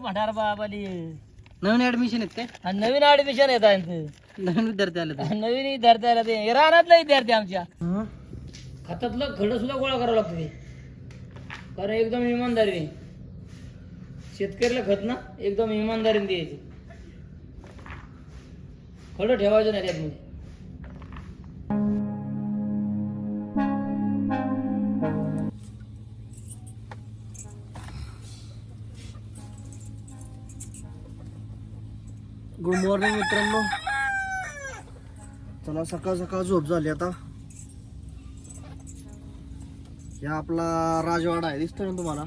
म्हणार बाबाली नवीन admission आहेत काय? आणि नवीन ऍडमिशन येत आहे नवीन विद्यार्थी आले नवीन विद्यार्थी आला ते. हे रानातला विद्यार्थी आमच्या. खतातलं खडं सुद्धा गोळा करावं लागतं ते. कारण एकदम इमानदारीने शेतकऱ्याला खत ना एकदम इमानदारीने द्यायचे. खडं ठेवायचं नाही त्यातमध्ये. गुड मॉर्निंग मित्रांनो. चला सकाळ सकाळ झोप झाली आता. या आपला राजवाडा आहे दिसतोय ना तुम्हाला?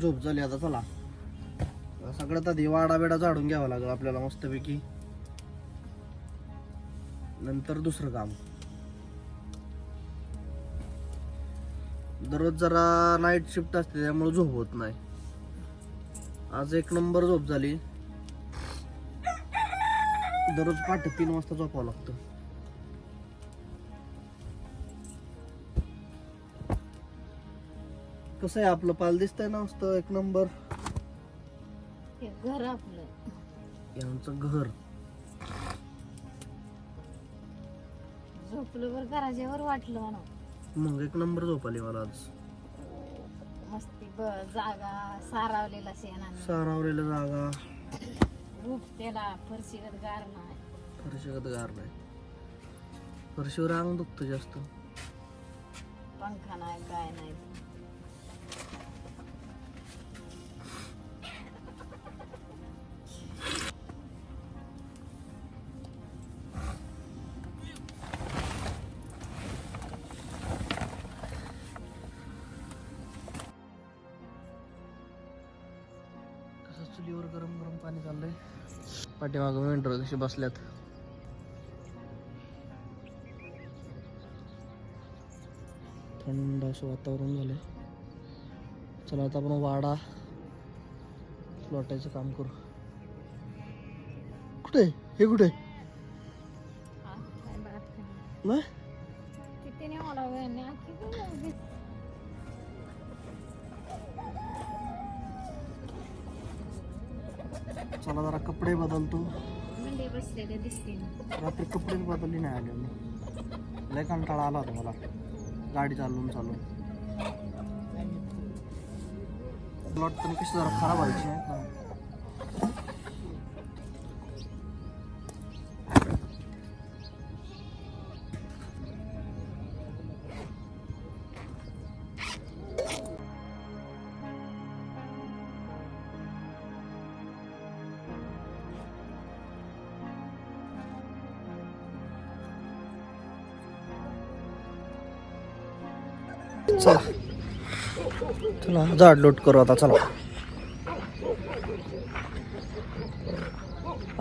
झोप झाली आता चला. सगळ्यात आधी वाडा बेडा झाडून घ्यावा लागेल आपल्याला मस्तपैकी. नंतर दुसरं काम. दररोज जरा नाईट शिफ्ट असते त्यामुळे झोप होत नाही. आज एक नंबर झोप झाली. दररोज पहाटे तीन वाजता झोपावं लागतं. कसं आहे आपलं? पाल दिसतंय ना मस्त? एक नंबर. हे घर आपलं. आमचं घर. झोपलं वर घराच्यावर वाटलं म्हणा. मग एक नंबर झोप आली मला आज. मस्ती ब जागा सारावलेला शेणाने सारावलेलं जागा. रूप त्याला फरशीवर गार नाही. फरशीगत गार नाही. फरशीवर अंग दुखतं जास्त. पंखा नाही काय नाही. चुलीवर गरम गरम पाणी चाललंय. पाठीमागं मेंढर कशी बसल्यात. थंड असं वातावरण झालंय. चला आता आपण वाडा लोटायचं काम करू. कुठे? हे कुठे? नाही. चला जरा कपडे बदलतो. रात्री कपडेच बदलली नाही आले मी लय कंटाळा आला होता मला. गाडी चालवून चालवून. मला वाटतं ना कशी जरा खराब व्हायची आहे. चला. चला झाड लोट करू आता चला.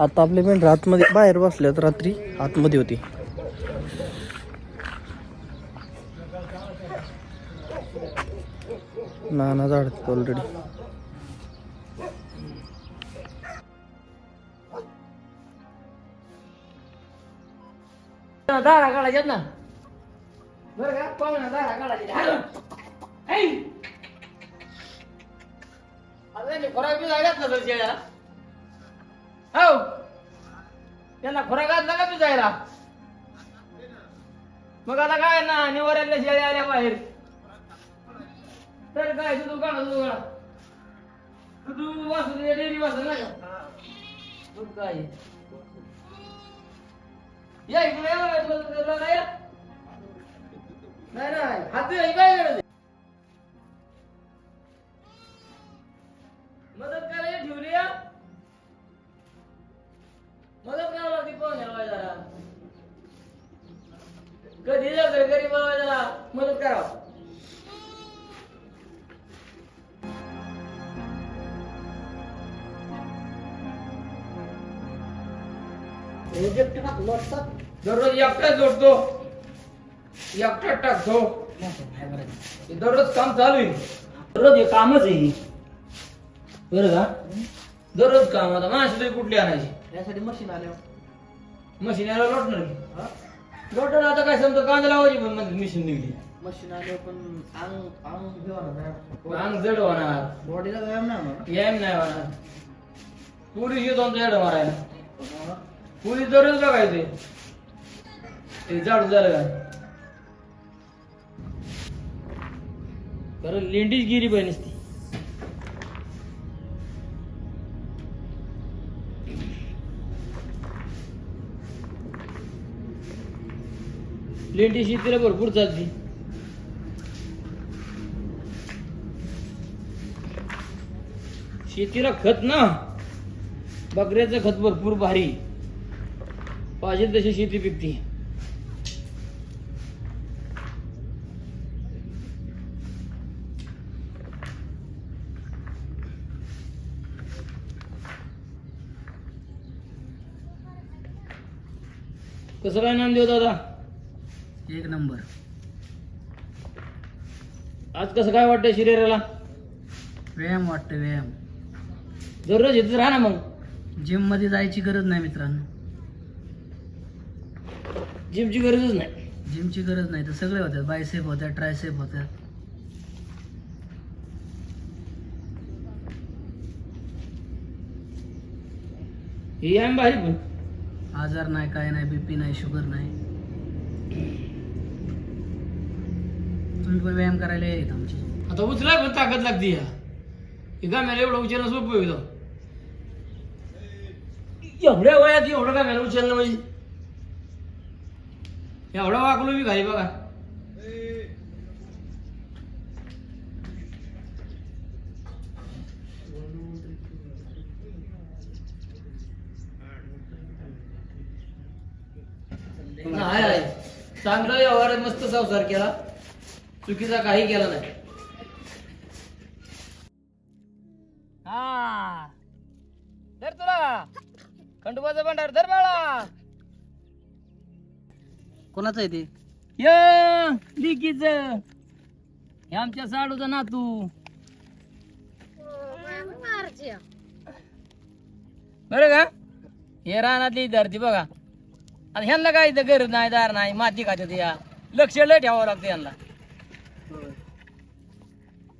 आता आपले मेंढर आतमध्ये बाहेर बसल्यात रात्री आतमध्ये होती. ना ना झाड ऑलरेडी दारा काढायच्यात ना. बरं का? पाहुणा दारा काढायचे खोराक बी जायलाच ना तर हो. त्यांना खोराक घातला का बी जायला मग आता काय ना निवाऱ्यातल्या शेळ्या आल्या बाहेर. तर काय तू काढा तू काढा. तू वाचू दे डेअरी वाचू ना का? दूध काय? या इकडे या. नाही नाही. हात दे, काय गरज मदत करायला ठेवली या मदत करावं लागते पाहुण्याला जरा? कधी जातो गरीब जरा. मदत करावं. दररोज एकटाच जोडतो हे दररोज काम चालू आहे. दररोज हे कामच आहे. बरं का? दररोज काम आता माणसं तरी कुठली आणायची? यासाठी मशीन आल्यावर. मशीन यायला लोटणार की लोटणार आता काय समजा कांदा लावायची पण मशीन निघली. मशीन आले पण अंग अंग हे होणार अंग जड होणार. बॉडीला व्यायाम नाही होणार येम नाही होणार. पुरी येतो जड मारायला. पुरी दररोज बघायचे. ते झाडू झालं का? कारण लेंडीच गिरी पाहिजे नसती. लेंडी शेतीला भरपूर चालती शेतीला खत ना. बकऱ्याचं खत भरपूर भारी. पाहिजे तशी शेती पिकते कसं काय नाम देऊ दादा? एक नंबर. आज कसं काय वाटतंय शरीराला? व्यायाम वाटतं व्यायाम. दररोज येतच राहा ना मग. जिममध्ये जायची गरज नाही मित्रांनो. जिमची गरजच नाही. जिमची गरज नाही तर सगळे होतात. बायसेप होतात ट्रायसेप होतात हे आहे भारी पण. आजार नाही काय नाही बीपी नाही शुगर नाही. तुम्ही पण व्यायाम करायला येत आमची आता उचलाय पण ताकद लागते या. हे गाम्याला एवढं उचलणं सोपं होईल एवढ्या वयात एवढं गाम्याला उचलणं म्हणजे एवढं वाकलो मी घाई बघा आहे आहे. चांगलं व्यवहार मस्त संसार केला. चुकीचा काही केला नाही. हा. धर तुला. खंडोबाचा भंडार धर बाळा. कोणाचं आहे ते? य लिकीच. हे आमच्या साडूचा नातू. बरं का? हे रानातली धरती बघा. आता ह्यांना काय इथं गरज नाही दार नाही माती खात्यात या. लक्ष लय ठेवावं लागतं यांना.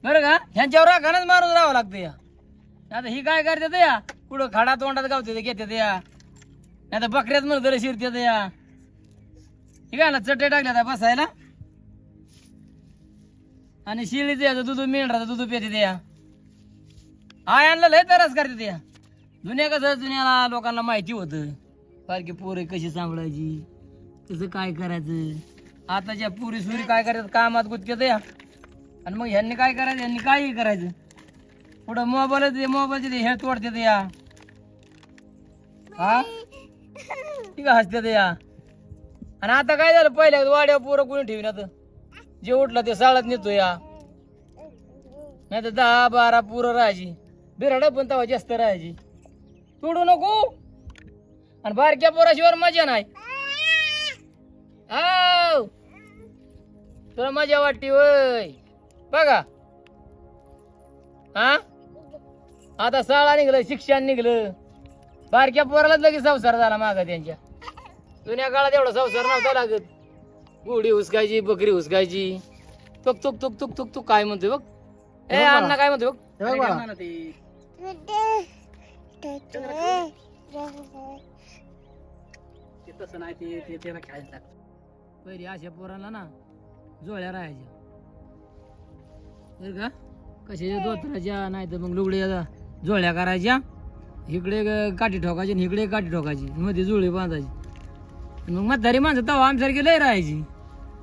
बरं का? ह्यांच्यावर राखानच मारून राहावं लागतं या. आता ही काय करते या? कुठं खाडा तोंडात गावते घेतात या. नाही तर बकऱ्यात म्हणत शिरतात या. हे काय ना चटई टाकल्या बसायला? आणि शिळीचं याचं दूध मेंढराचं दूध पेते या. आयांना लय तरच करते त्या जुन्या कसं जुन्याला लोकांना माहिती होतं. बारकी पोरे कशी सांभाळायची? कसं काय करायचं? आताच्या पुरी सुरी काय करायचं? कामात गुतक्यात या. आणि मग ह्यांनी काय करायचं? ह्यांनी काही करायचं. पुढं मोबाईल मोबाईलचे ते हे तोडते या. हा? ठीक आहे हसते या. आणि आता काय झालं? पहिल्या वाड्या पोरं कोणी ठेवीन आता? जे उठलं ते साळात नेतो या. नाही तर दहा बारा पोरं राहायची. बिराड पण तवा जास्त राहायची. तोडू नको! आणि बारक्या पोराशिवाय मजा नाही. आव. तुला मजा वाटते वय बघा. हा? आता शाळा निघलं शिक्षण निघलं. बारक्या पोरालाच लगेच संसार झाला मागा त्यांच्या. जुन्या काळात एवढा संसार नव्हता लागत. गुढी हुसकायची बकरी हुसकायची. तुक तुक तुक तुक तुक तुक काय म्हणतोय बघ. ए अण्णा काय म्हणतोय बघ. ते तसं नाही ते ते त्याला खेळायला लागतं. पहिली अशा पोरांना ना जोळ्या राहायच्या. बरं का? कशाच्या दोतराच्या? नाही तर मग लुगड्या जोळ्या करायच्या. इकडे काठी ठोकायची आणि इकडे काठी ठोकायची. मध्ये जुळी बांधायची. मग म्हातारी माणसं तवा आमच्यासारखी लय राहायची.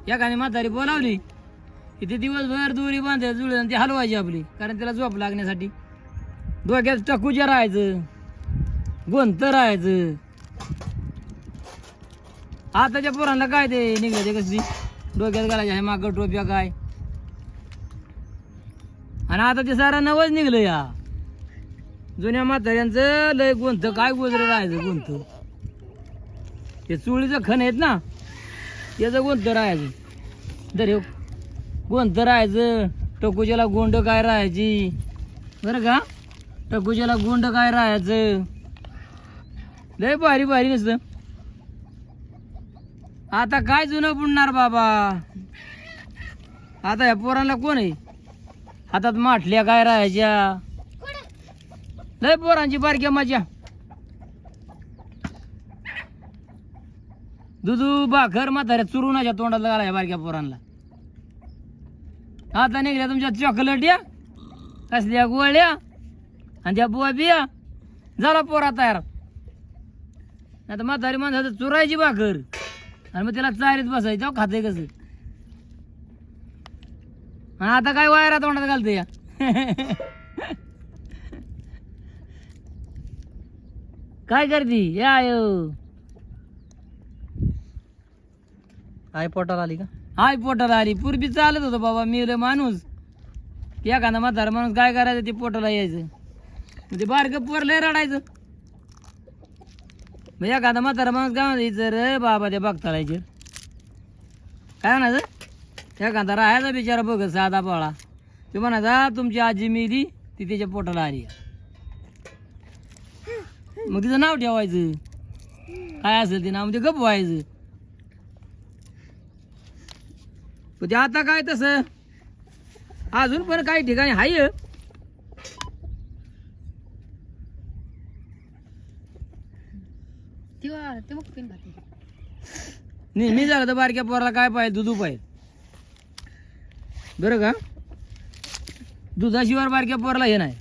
एखादी म्हातारी बोलावली की ते दिवसभर दोरी बांधायची जुळी आणि ती हलवायची आपली. कारण त्याला झोप लागण्यासाठी. डोक्यात टकूच्या राहायचं. गोंत राहायचं. आताच्या पोरांना काय ते निघलं ते कशी डोक्यात घालायचे आहे माग टोप्या काय? आणि आता ते सारा नवच निघलं या. जुन्या म्हाताऱ्यांचं लय गुंत काय गुजर राहायचं गुंत? ते चुळीचं खण आहेत ना त्याचं गुंत राहायचं. दर गुंत राहायचं. टकोच्याला गोंड काय राहायची? बरं का? टकोच्याला गोंड काय राहायचं? लय भारी भारी नसतं. आता काय जुनं पुडणार बाबा? आता या पोरांना कोण आहे? हातात माठल्या काय राहायच्या? लय पोरांची बारक्या माझ्या दुधू भाकर म्हाताऱ्या चुरुणाच्या तोंडात घालाय बारक्या पोरांना. आता निघल्या तुमच्या चॉकलेट या. कसल्या गोळ्या? आणि त्या बुवा बिया. झाला पोरा तयार. आता म्हातारी माणसाचं चुरायची भाकर. आणि मग त्याला चारीत बसायचं खाते कसं. आणि आता काय वायरा तोंडात घालते या. काय करती? या यो. आई पोटाला आली का? हाय पोटाला आली. पूर्वी चालत होतं बाबा मी रे माणूस. एखादा म्हातारा माणूस काय करायचं ते पोटाला यायचं. ते बारकं पोर लय रडायचं. म्हणजे मग एखादा म्हातारा माणूस काय म्हणायचं रे बाबा ते बघताळायचे काय म्हणायचं? एखादा राहायचा बिचारा बघ साधा पोळा तू म्हणायचा तुमची आजी मिली ती त्याच्या पोटाला आली. मग तिचं नाव ठेवायचं. काय असेल ते नाव म्हणजे गप व्हायचं. पण ते आता काय तसं? अजून पण काही ठिकाणी हाय. नाही ते मग पिन खाते नेहमी झालं तर बारक्या पोराला काय पाहिजे? दुधू पाहिजे बरं का? दुधाशिवाय बारक्या पोराला हे नाही.